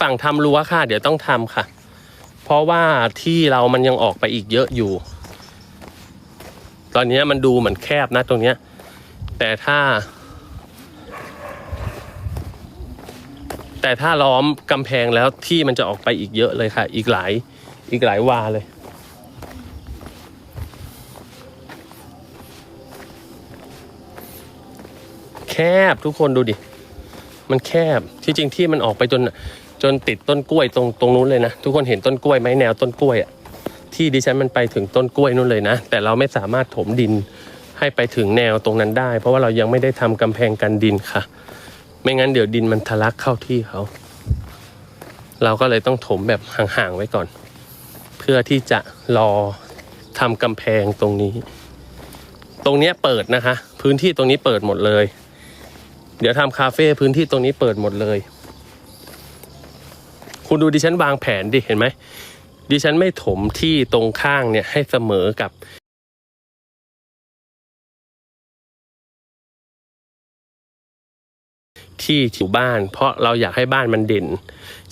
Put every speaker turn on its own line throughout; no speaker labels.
ฝั่งทำรั้วค่ะ เดี๋ยวต้องทำค่ะ เพราะว่าที่เรามันยังออกไปอีกเยอะอยู่ ตอนนี้มันดูเหมือนแคบนะตรงเนี้ย แต่ถ้า แต่ถ้าล้อมกำแพงแล้วที่มันจะออกไปอีกเยอะเลยค่ะ อีกหลายอีกหลายวาเลยแคบทุกคนดูดิ มันแคบที่จริงที่มันออกไปจน จนติดต้นกล้วยตรงตรงนู้นเลยนะ ทุกคนเห็นต้นกล้วยไหมแนวต้นกล้วยอะที่ดิฉันมันไปถึงต้นกล้วยนู่นเลยนะ แต่เราไม่สามารถถมดินให้ไปถึงแนวตรงนั้นได้ เพราะว่าเรายังไม่ได้ทำกำแพงกันดินค่ะ ไม่งั้นเดี๋ยวดินมันทะลักเข้าที่เขาเราก็เลยต้องถมแบบห่างๆไว้ก่อน เพื่อที่จะรอทำกำแพงตรงนี้ ตรงเนี้ยเปิดนะคะ พื้นที่ตรงนี้เปิดหมดเลย เดี๋ยวทำคาเฟ่พื้นที่ตรงนี้เปิดหมดเลย คุณดูดิฉันวางแผนดิเห็นไหมดิฉันไม่ถมที่ตรงข้างเนี่ยให้เสมอกับที่อยู่บ้าน เพราะเราอยากให้บ้านมันเด่น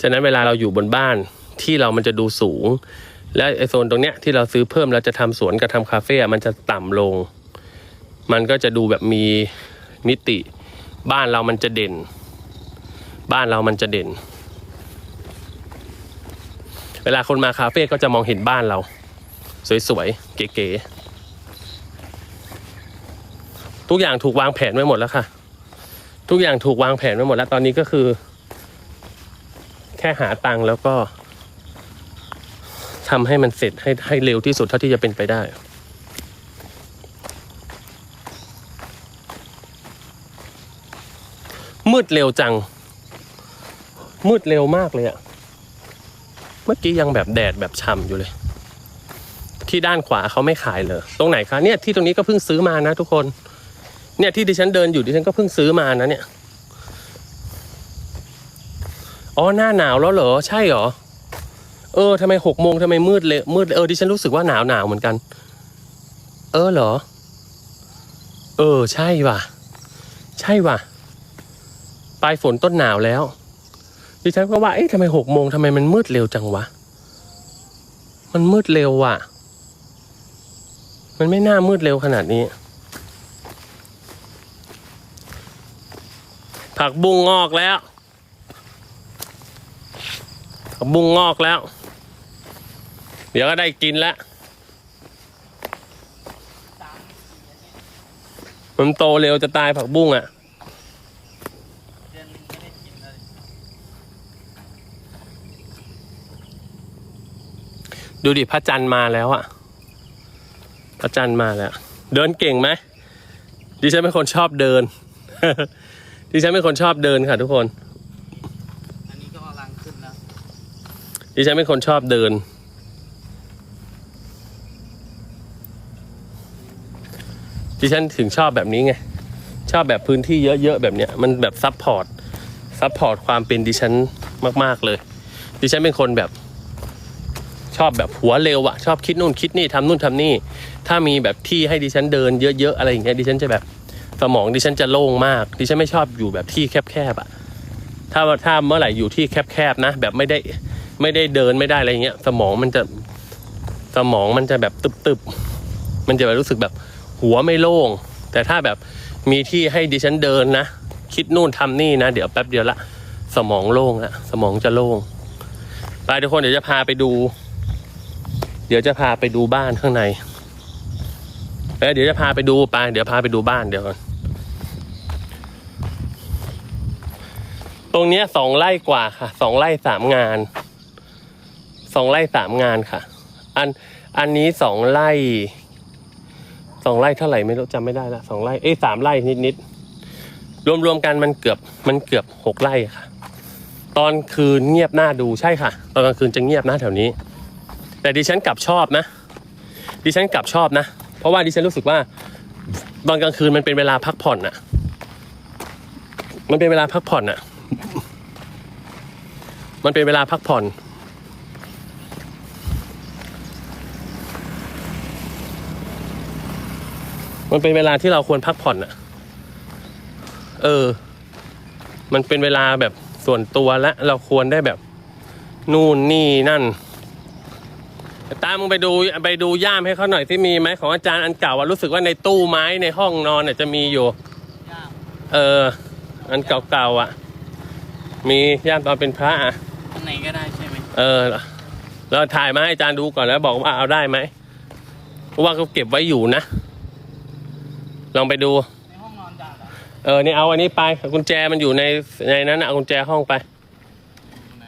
ฉะนั้นเวลาเราอยู่บนบ้านที่เรามันจะดูสูง และไอโซนตรงเนี้ยที่เราซื้อเพิ่มเราจะทำสวนกับทำคาเฟ่มันจะต่ำลง มันก็จะดูแบบมีมิติ บ้านเรามันจะเด่น บ้านเรามันจะเด่น เวลาคนมาคาเฟ่ก็จะมองเห็นบ้านเรา สวยๆ เก๋ๆ ทุกอย่างถูกวางแผนไว้หมดแล้วค่ะ ทุกอย่างถูกวางแผนไว้หมดแล้วตอนนี้ก็คือ แค่หาตังค์แล้วก็ทำให้มันเสร็จให้ให้เร็วที่สุดเท่าที่จะเป็นไปได้มืดเร็วจัง มืดเร็วมากเลยอะ เมื่อกี้ยังแบบแดดแบบช่ำอยู่เลย ที่ด้านขวาเขาไม่ขายเลยตรงไหนคะเนี่ยที่ตรงนี้ก็เพิ่งซื้อมานะ ทุกคน เนี่ยที่ดิฉันเดินอยู่ดิฉันก็เพิ่งซื้อมานะ เนี่ยอ๋อหน้าหนาวแล้วเหรอใช่เหรอเออทำไมหกโมงทำไมมืดเลยมืดเออดิฉันรู้สึกว่าหนาวหนาวเหมือนกัน เออเหรอ เออ ใช่ว่ะ ใช่ว่ะปลายฝนต้นหนาวแล้ว ดิฉันก็ว่า เอ๊ะทำไมหกโมงทำไมมันมืดเร็วจังวะ มันมืดเร็วว่ะ มันไม่น่ามืดเร็วขนาดนี้ ผักบุ้งงอกแล้ว ผักบุ้งงอกแล้ว เดี๋ยวก็ได้กินแล้ว มันโตเร็วจะตายผักบุ้งอะ ดูดิพระจันทร์มาแล้วอะพระจันทร์มาแล้ว เดินเก่งไหมดิฉันเป็นคนชอบเดิน ดิฉันเป็นคนชอบเดินค่ะ ทุกคน
อันนี้ก็กำลังขึ้นแล้ว
ดิฉันเป็นคนชอบเดิน ดิฉันถึงชอบแบบนี้ไง ชอบแบบพื้นที่เยอะๆแบบเนี้ย มันแบบซับพอร์ตซับพอร์ตความเป็นดิฉันมาก ๆเลย ดิฉันเป็นคนแบบ ชอบแบบหัวเร็วอะชอบคิดนู่นคิดนี่ทำนู่นทำนี่ ถ้ามีแบบที่ให้ดิฉันเดินเยอะๆอะไรอย่างเงี้ยดิฉันจะแบบสมองดิฉันจะโล่งมาก ดิฉันไม่ชอบอยู่แบบที่แคบๆอะถ้าถ้าเมื่อไหร่อยู่ที่แคบๆนะ แบบไม่ได้ไม่ได้เดินไม่ได้อะไรเงี้ย สมองมันจะสมองมันจะแบบตึบๆมันจะแบบรู้สึกแบบหัวไม่โล่ง แต่ถ้าแบบมีที่ให้ดิฉันเดินนะ คิดนู่นทำนี่นะ เดี๋ยวแป๊บเดียวละ สมองโล่งละสมองจะโล่งไปทุกคนเดี๋ยวจะพาไปดู ดี๋ยวจะพาไปดูบ้านข้างในเอ้ยเดี๋ยวจะพาไปดูไปเดี๋ยวพาไปดูบ้านเดี๋ยวก่อนตรงเนี้ยสองไร่กว่าค่ะสองไร่สามงานสองไร่สามงานค่ะ อันอันนี้สองไร่สองไร่เท่าไหร่ไม่รู้จำไม่ได้ละสองไร่เอ้สามไร่นิดนิดๆรวมๆกันมันเกือบมันเกือบหกไร่ค่ะ ตอนคืนเงียบหน้าดูใช่ค่ะ ตอนกลางคืนจะเงียบนะแถวนี้ แต่ดิฉันกลับชอบนะ ดิฉันกลับชอบนะ เพราะว่าดิฉันรู้สึกว่าตอนกลางคืนมันเป็นเวลาพักผ่อนน่ะมันเป็นเวลาพักผ่อนน่ะมันเป็นเวลาพักผ่อน มันเป็นเวลาที่เราควรพักผ่อนอะเออ มันเป็นเวลาแบบส่วนตัวและเราควรได้แบบ นู่นนี่นั่น ตามมึงไปดูไปดูย่ามให้เขาหน่อยที่มีไหมของอาจารย์อันเก่าอะรู้สึกว่าในตู้ไม้ในห้องนอนเนี่ยจะมีอยู่
ย่าม
เออ อันเก่าๆอะ มีย่ามตอนเป็นพระอะ
อันไหนก็ได้ใช่ไหม
เออเราถ่ายมาให้อาจารย์ดูก่อนแล้วบอกว่าเอาได้ไหมเพราะว่าเขาเก็บไว้อยู่นะ ลองไปดู
ในห้องนอนจ่าเหรอ
เออนี่เอาอันนี้ไปกุญแจมันอยู่ในในนั้นนะเอากุญแจห้องไป
ไหน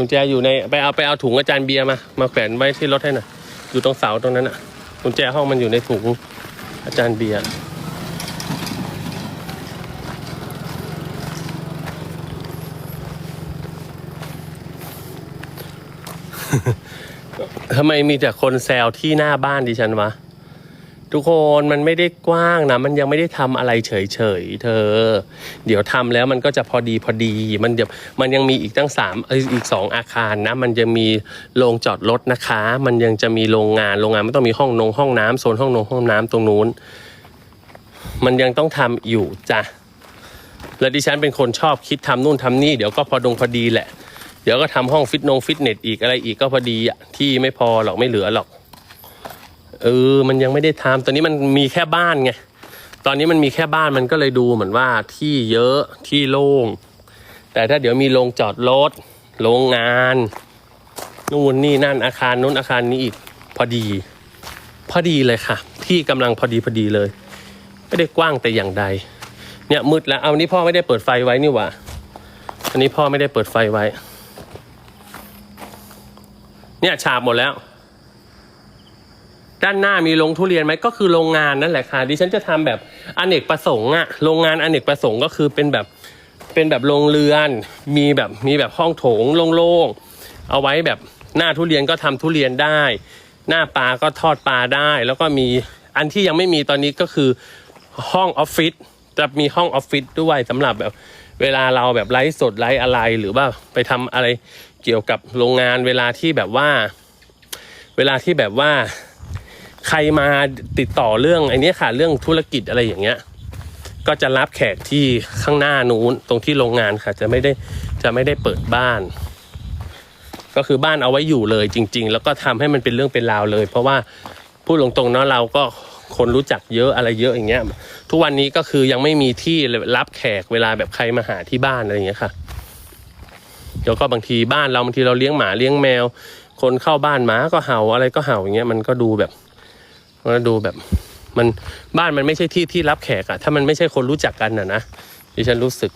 กุญแจอยู่ในไปเอาไปเอาถุงอาจารย์เบียร์มา มาแขวนไว้ที่รถให้หน่อยอยู่ตรงเสาตรงนั้นอะกุญแจห้องมันอยู่ในถุงอาจารย์เบียร์ทำไมมีแต่คนแซวที่หน้าบ้านดิฉันวะ ทุกคนมันไม่ได้กว้างนะ มันยังไม่ได้ทำอะไรเฉยๆเธอ เดี๋ยวทำแล้วมันก็จะพอดีพอดี มันเดี๋ยวมันยังมีอีกตั้งสามเอออีกสองอาคารนะ มันจะมีโรงจอดรถนะคะ มันยังจะมีโรงงานโรงงานไม่ต้องมีห้องนงห้องน้ำโซนห้องนงห้องน้ำตรงนู้น มันยังต้องทำอยู่จ้ะและดิฉันเป็นคนชอบคิดทำนู่นทำนี่เดี๋ยวก็พอดงพอดีแหละ เดี๋ยวก็ทำห้องฟิตนงฟิตเนสอีกอะไรอีกก็พอดีอะที่ไม่พอหรอกไม่เหลือหรอก เออ มันยังไม่ได้ทำตอนนี้มันมีแค่บ้านไง ตอนนี้มันมีแค่บ้านมันก็เลยดูเหมือนว่าที่เยอะที่โล่ง แต่ถ้าเดี๋ยวมีโรงจอดรถโรงงาน นู่นนี่นั่นอาคารนู้นอาคารนี้อีกพอดี พอดีเลยค่ะ ที่กำลังพอดีพอดีเลย ไม่ได้กว้างแต่อย่างใด เนี่ยมืดแล้วเอานี่พ่อไม่ได้เปิดไฟไว้นี่หว่าอันนี้พ่อไม่ได้เปิดไฟไว้ เนี่ยฉาบหมดแล้ว ด้านหน้ามีโรงทุเรียนไหมก็คือโรงงานนั่นแหละค่ะดิฉันจะทำแบบอเนกประสงค์อะโรงงานอเนกประสงค์ก็คือเป็นแบบเป็นแบบโรงเรือน มีแบบมีแบบห้องโถงโล่งๆเอาไว้แบบหน้าทุเรียนก็ทำทุเรียนได้ หน้าปลาก็ทอดปลาได้ แล้วก็มีอันที่ยังไม่มีตอนนี้ก็คือห้องออฟฟิศจะมีห้องออฟฟิศด้วยสำหรับแบบเวลาเราแบบไลฟ์สดไลฟ์อะไรหรือว่าไปทำอะไรเกี่ยวกับโรงงานเวลาที่แบบว่า เวลาที่แบบว่า ใครมาติดต่อเรื่องไอ้นี้ค่ะเรื่องธุรกิจอะไรอย่างเงี้ย ก็จะรับแขกที่ข้างหน้านู้นตรงที่โรงงานค่ะจะไม่ได้จะไม่ได้เปิดบ้าน ก็คือบ้านเอาไว้อยู่เลยจริง ๆ แล้วก็ทำให้มันเป็นเรื่องเป็นราวเลย เพราะว่าพูดตรงๆเนาะเราก็คนรู้จักเยอะอะไรเยอะอย่างเงี้ย ทุกวันนี้ก็คือยังไม่มีที่รับแขกเวลาแบบใครมาหาที่บ้านอะไรอย่างเงี้ยค่ะแล้วก็บางทีบ้านเราบางทีเราเลี้ยงหมาเลี้ยงแมว คนเข้าบ้านหมาก็เห่าอะไรก็เห่าอย่างเงี้ยมันก็ดูแบบ ก็ดูแบบมันบ้านมันไม่ใช่ที่ที่รับแขกอะถ้ามันไม่ใช่คนรู้จักกันอะนะดิฉันรู้สึก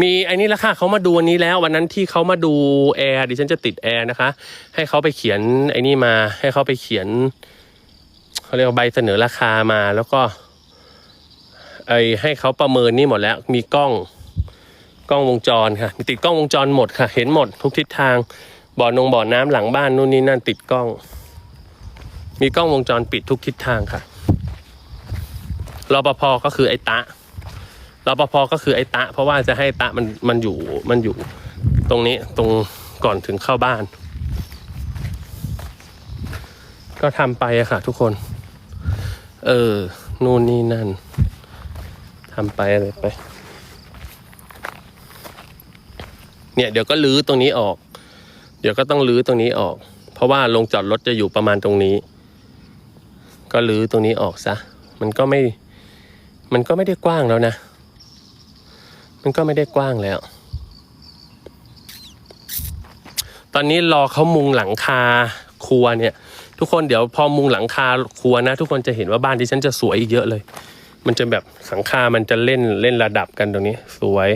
มีไอ้นี่ละค่ะเขามาดูอันนี้แล้ว วันนั้นที่เขามาดูแอร์ดิฉันจะติดแอร์นะคะ ให้เขาไปเขียนไอ้นี่มา ให้เขาไปเขียนเขาเรียกว่าใบเสนอราคามาแล้วก็ไอให้เขาประเมินนี่หมดแล้ว มีกล้องกล้องวงจรค่ะ มีติดกล้องวงจรหมดค่ะ เห็นหมดทุกทิศทางบ่อนงบ่อน้ำหลังบ้านนู่นนี่นั่นติดกล้อง มีกล้องวงจรปิดทุกทิศทางค่ะรปภก็คือไอ้ตะรปภก็คือไอ้ตะ เพราะว่าจะให้ตะมันมันอยู่มันอยู่ ตรงนี้ตรงก่อนถึงเข้าบ้าน ก็ทำไปอะค่ะ ทุกคน เออ นู่นนี่นั่นทำไปอะไรไป เนี่ย เดี๋ยวก็ลื้อตรงนี้ออก เดี๋ยวก็ต้องลื้อตรงนี้ออก เพราะว่าโรงจอดรถจะอยู่ประมาณตรงนี้ ก็ลื้อตรงนี้ออกซะ มันก็ไม่ มันก็ไม่ได้กว้างแล้วนะ มันก็ไม่ได้กว้างแล้ว ตอนนี้รอเขามุงหลังคาครัวเนี่ย ทุกคนเดี๋ยวพอมุงหลังคาครัวนะ ทุกคนจะเห็นว่าบ้านที่ฉันจะสวยอีกเยอะเลย มันจะแบบสังคา มันจะเล่นเล่นระดับกันตรงนี้ สวย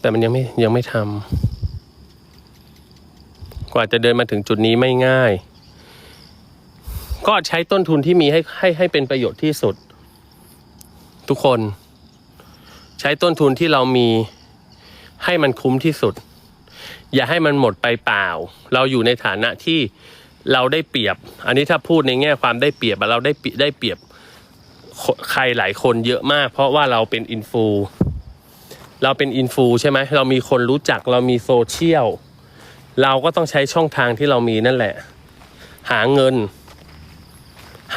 แต่มันยังไม่ยังไม่ทำกว่าจะเดินมาถึงจุดนี้ไม่ง่าย ก็ใช้ต้นทุนที่มีให้ให้ให้เป็นประโยชน์ที่สุด ทุกคน ใช้ต้นทุนที่เรามีให้มันคุ้มที่สุด อย่าให้มันหมดไปเปล่า เราอยู่ในฐานะที่เราได้เปรียบ อันนี้ถ้าพูดในแง่ความได้เปรียบเราได้ได้เปรียบใครหลายคนเยอะมาก เพราะว่าเราเป็นอินฟูเราเป็นอินฟูใช่ไหมเรามีคนรู้จักเรามีโซเชียลเราก็ต้องใช้ช่องทางที่เรามีนั่นแหละ หาเงิน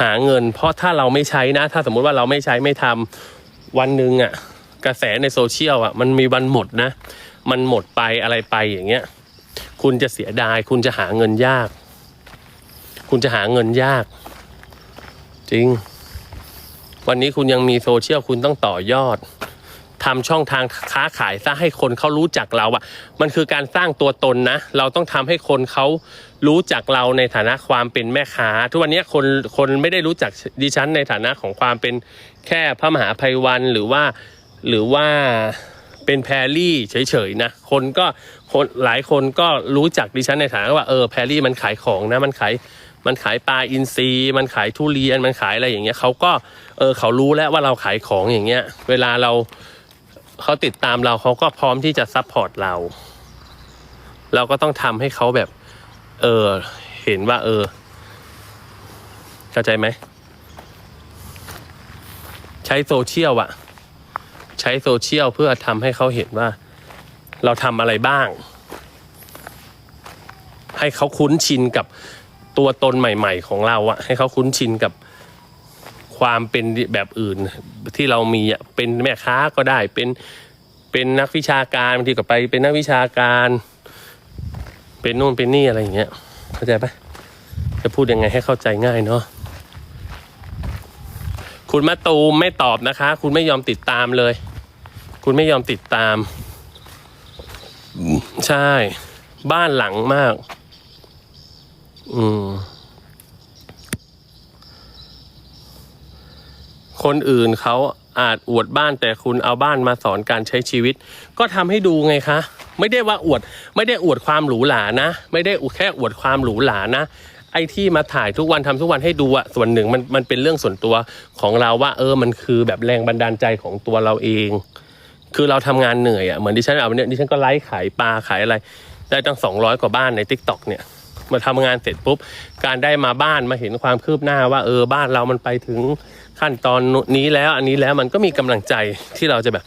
หาเงิน เพราะถ้าเราไม่ใช้นะ ถ้าสมมุติว่าเราไม่ใช้ไม่ทำวันหนึ่งอะ่ะ กระแสในโซเชียลอะ มันมีวันหมดนะ มันหมดไปอะไรไปอย่างเงี้ย คุณจะเสียดาย คุณจะหาเงินยาก คุณจะหาเงินยาก จริง วันนี้คุณยังมีโซเชียลคุณต้องต่อยอด ทำช่องทางค้าขายซะให้คนเขารู้จักเราอะ่ะ มันคือการสร้างตัวตนนะ เราต้องทำให้คนเขารู้จักเราในฐานะความเป็นแม่ค้า ทุกวันนี้คนคนไม่ได้รู้จักดิฉันในฐานะของความเป็นแค่พระมหาภัยวันหรือว่าหรือว่าเป็นแพรรี่เฉยๆนะ คนก็คนหลายคนก็รู้จักดิฉันในฐานะว่าเออแพรรี่มันขายของนะมันขายมันขายปลาอินทรีมันขายทุเรียนมันขายอะไรอย่างเงี้ยเขาก็เออเขารู้แล้วว่าเราขายของอย่างเงี้ย เวลาเรา เขาติดตามเราเขาก็พร้อมที่จะซัพพอร์ตเรา เราก็ต้องทำให้เขาแบบ เออ เห็นว่า เออ เข้าใจไหม ใช้โซเชียลอะใช้โซเชียลเพื่อทำให้เขาเห็นว่า เราทำอะไรบ้าง ให้เขาคุ้นชินกับตัวตนใหม่ ๆ ของเราอะให้เขาคุ้นชินกับ ความเป็นแบบอื่นที่เรามีอะเป็นแม่ค้าก็ได้เป็นเป็นนักวิชาการบางทีก็ไปเป็นนักวิชาการ เป็นนู่นเป็นนี่อะไรอย่างเงี้ยเข้าใจปะจะพูดยังไงให้เข้าใจง่ายเนาะคุณมะตูมไม่ตอบนะคะ คุณไม่ยอมติดตามเลย คุณไม่ยอมติดตาม ใช่ บ้านหลังมาก อืม คนอื่นเขาอาจอวดบ้านแต่คุณเอาบ้านมาสอนการใช้ชีวิต ก็ทำให้ดูไงคะ ไม่ได้ว่าอวด ไม่ได้อวดความหรูหรานะ ไม่ได้แค่อวดความหรูหรานะไอ้ที่มาถ่ายทุกวันทำทุกวันให้ดูอะส่วนหนึ่งมันมันเป็นเรื่องส่วนตัวของเราว่า เออมันคือแบบแรงบันดาลใจของตัวเราเอง คือเราทำงานเหนื่อยอะเหมือนดิฉันเอาเนี่ยดิฉันก็ไลฟ์ขายปลาขายอะไร ได้ตั้งสองร้อยกว่าบ้านในทิกตอกเนี่ยมาทำงานเสร็จปุ๊บ การได้มาบ้านมาเห็นความคืบหน้าว่า เออบ้านเรามันไปถึง ขั้นตอนนี้แล้วอันนี้แล้วมันก็มีกำลังใจที่เราจะแบบ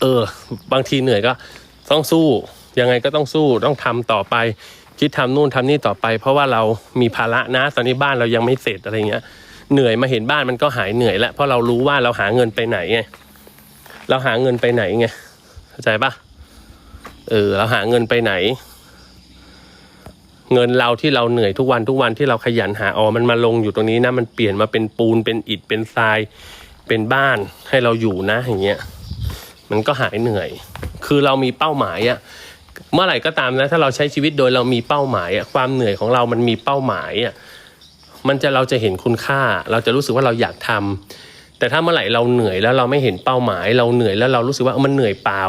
เออ บางทีเหนื่อยก็ต้องสู้ยังไงก็ต้องสู้ต้องทำต่อไป คิดทำนู่นทำนี่ต่อไป เพราะว่าเรามีภาระนะตอนนี้บ้านเรายังไม่เสร็จอะไรเงี้ยเหนื่อยมาเห็นบ้านมันก็หายเหนื่อยแล้วเพราะเรารู้ว่าเราหาเงินไปไหนไงเราหาเงินไปไหนไงเข้าใจปะเออเราหาเงินไปไหน เงินเราที่เราเหนื่อยทุกวันทุกวันที่เราขยันหาอ๋อมันมาลงอยู่ตรงนี้นะ มันเปลี่ยนมาเป็นปูนเป็นอิฐเป็นทรายเป็นบ้านให้เราอยู่นะอย่างเงี้ยมันก็หายเหนื่อย คือเรามีเป้าหมายอะเมื่อไหร่ก็ตามนะ ถ้าเราใช้ชีวิตโดยเรามีเป้าหมายอะความเหนื่อยของเรามันมีเป้าหมายอะมันจะเราจะเห็นคุณค่า เราจะรู้สึกว่าเราอยากทำแต่ถ้าเมื่อไหร่เราเหนื่อยแล้วเราไม่เห็นเป้าหมาย เราเหนื่อยแล้วเรารู้สึกว่ามันเหนื่อยเปล่า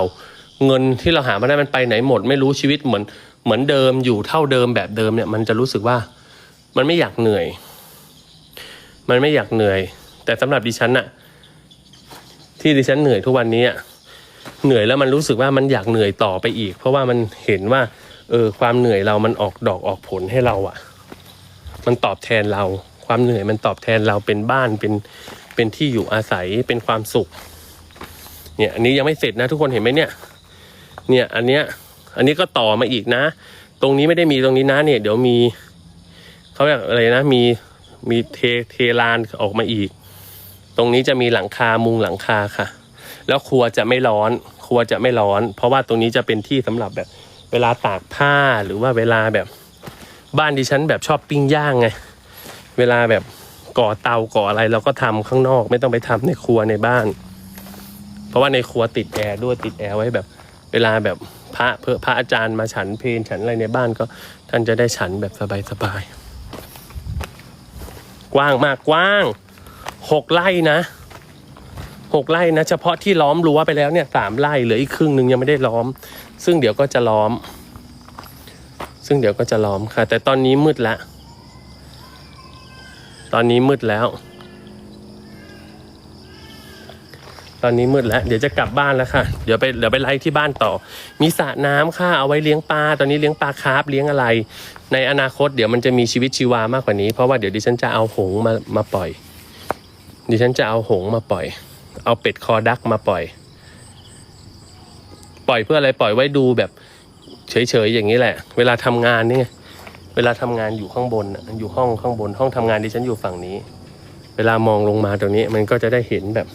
เงินที่เราหามาได้มันไปไหนหมด ไม่รู้ชีวิตเหมือน เหมือนเดิมอยู่เท่าเดิมแบบเดิมเนี่ย มันจะรู้สึกว่ามันไม่อยากเหนื่อย มันไม่อยากเหนื่อย แต่สำหรับดิฉันอะที่ดิฉันเหนื่อยทุกวันนี้อะเหนื่อยแล้วมันรู้สึกว่ามันอยากเหนื่อยต่อไปอีก เพราะว่ามันเห็นว่า เออความเหนื่อยเรามันออกดอกออกผลให้เราอะมันตอบแทนเรา ความเหนื่อยมันตอบแทนเราเป็นบ้านเป็นเป็นที่อยู่อาศัยเป็นความสุข เนี่ย อันนี้ยังไม่เสร็จนะทุกคนเห็นไหมเนี่ย เนี่ยอันเนี้ย อันนี้ก็ต่อมาอีกนะ ตรงนี้ไม่ได้มีตรงนี้นะเนี่ย เดี๋ยวมีเขาเรียกอะไรนะ มีมีเทเทลานออกมาอีก ตรงนี้จะมีหลังคามุงหลังคาค่ะ แล้วครัวจะไม่ร้อน ครัวจะไม่ร้อน เพราะว่าตรงนี้จะเป็นที่สำหรับแบบ เวลาตากผ้าหรือว่าเวลาแบบ บ้านดิฉันแบบชอบปิ้งย่างไง เวลาแบบก่อเตาก่ออะไรเราก็ทำข้างนอก ไม่ต้องไปทำในครัวในบ้าน เพราะว่าในครัวติดแอร์ด้วยติดแอร์ไว้แบบ เวลาแบบ พระเพื่อพระอาจารย์มาฉันเพลฉันอะไรในบ้านก็ท่านจะได้ฉันแบบสบายๆกว้างมากกว้างหกไร่นะหกไร่นะ เฉพาะที่ล้อมรั้วไปแล้วเนี่ยสามไร่เหลืออีกครึ่งหนึ่งยังไม่ได้ล้อม ซึ่งเดี๋ยวก็จะล้อม ซึ่งเดี๋ยวก็จะล้อมค่ะ แต่ตอนนี้มืดแล้วตอนนี้มืดแล้ว ตอนนี้มืดแล้ว เดี๋ยวจะกลับบ้านแล้วค่ะ เดี๋ยวไปเดี๋ยวไปไล่ที่บ้านต่อ มีสระน้ำค่ะเอาไว้เลี้ยงปลา ตอนนี้เลี้ยงปลาคาร์ฟเลี้ยงอะไร ในอนาคตเดี๋ยวมันจะมีชีวิตชีวามากกว่านี้ เพราะว่าเดี๋ยวดิฉันจะเอาหงมามาปล่อย ดิฉันจะเอาหงมาปล่อย เอาเป็ดคอดักมาปล่อย ปล่อยเพื่ออะไรปล่อยไว้ดูแบบ เฉยๆอย่างนี้แหละ เวลาทำงานนี่เวลาทำงานอยู่ข้างบนอยู่ห้องข้างบน ห้องทำงานดิฉันอยู่ฝั่งนี้ เวลามองลงมาตรงนี้มันก็จะได้เห็นแบบ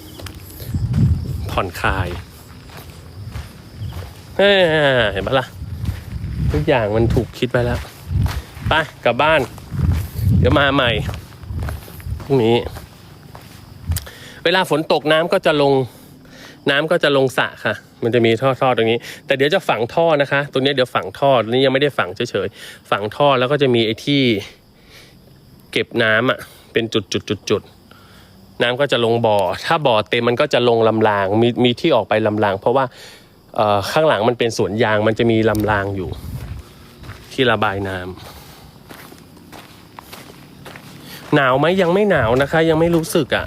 ผ่อนคลายเห็นปะล่ะ ทุกอย่างมันถูกคิดไปแล้วไปกลับบ้าน เดี๋ยวมาใหม่พรุ่งนี้ เวลาฝนตกน้ำก็จะลง น้ำก็จะลงสระค่ะ มันจะมีท่อท่อตรงนี้ แต่เดี๋ยวจะฝังท่อนะคะ ตรงนี้เดี๋ยวฝังท่อตรงนี้ยังไม่ได้ฝังเฉยๆฝังท่อแล้วก็จะมีไอ้ที่ เก็บน้ำอะ เป็นจุดจุดจุดจุดๆ น้ำก็จะลงบ่อ ถ้าบ่อเต็มมันก็จะลงลำราง มีมีที่ออกไปลำราง เพราะว่าข้างหลังมันเป็นสวนยางมันจะมีลำรางอยู่ ที่ระบายน้ำหนาวไหมยังไม่หนาวนะคะ ยังไม่รู้สึกอะ